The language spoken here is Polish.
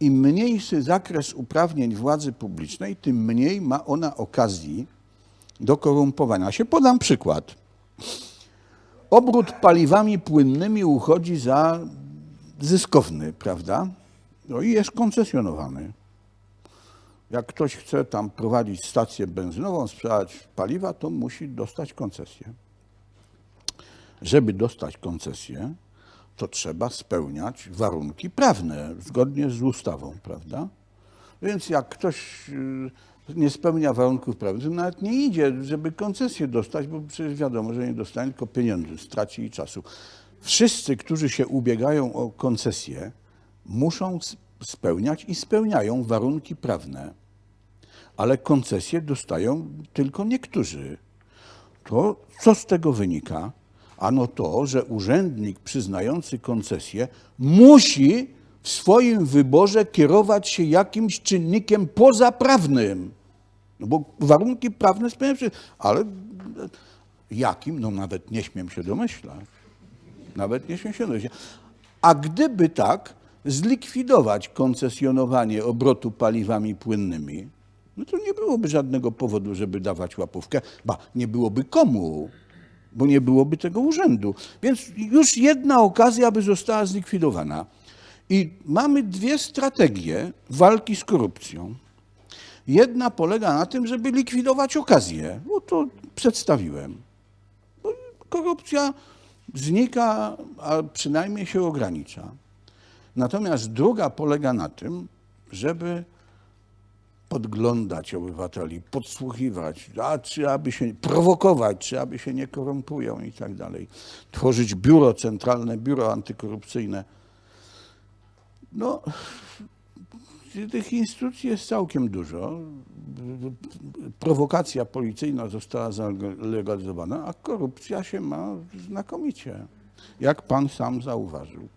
im mniejszy zakres uprawnień władzy publicznej, tym mniej ma ona okazji do korumpowania się. Podam przykład. Obrót paliwami płynnymi uchodzi za zyskowny, prawda? No i jest koncesjonowany. Jak ktoś chce tam prowadzić stację benzynową, sprzedawać paliwa, to musi dostać koncesję. Żeby dostać koncesję, to trzeba spełniać warunki prawne zgodnie z ustawą, prawda? Więc jak ktoś y, nie spełnia warunków prawnych, to nawet nie idzie, żeby koncesję dostać, bo przecież wiadomo, że nie dostanie tylko pieniędzy, straci i czasu. Wszyscy, którzy się ubiegają o koncesję, muszą spełniać i spełniają warunki prawne, ale koncesje dostają tylko niektórzy. To co z tego wynika? Ano to, że urzędnik przyznający koncesję musi w swoim wyborze kierować się jakimś czynnikiem pozaprawnym. No bo warunki prawne spełniają się, ale jakim? No nawet nie śmiem się domyślać. Nawet nie śmiem się domyślać. A gdyby tak zlikwidować koncesjonowanie obrotu paliwami płynnymi, no to nie byłoby żadnego powodu, żeby dawać łapówkę. Ba, nie byłoby komu, bo nie byłoby tego urzędu. Więc już jedna okazja by została zlikwidowana. I mamy dwie strategie walki z korupcją. Jedna polega na tym, żeby likwidować okazję. No to przedstawiłem. Bo korupcja znika, a przynajmniej się ogranicza. Natomiast druga polega na tym, żeby podglądać obywateli, podsłuchiwać, a czy aby się prowokować, czy aby się nie korumpują i tak dalej. Tworzyć biuro centralne, biuro antykorupcyjne. No, tych instytucji jest całkiem dużo. Prowokacja policyjna została zalegalizowana, a korupcja się ma znakomicie, jak pan sam zauważył.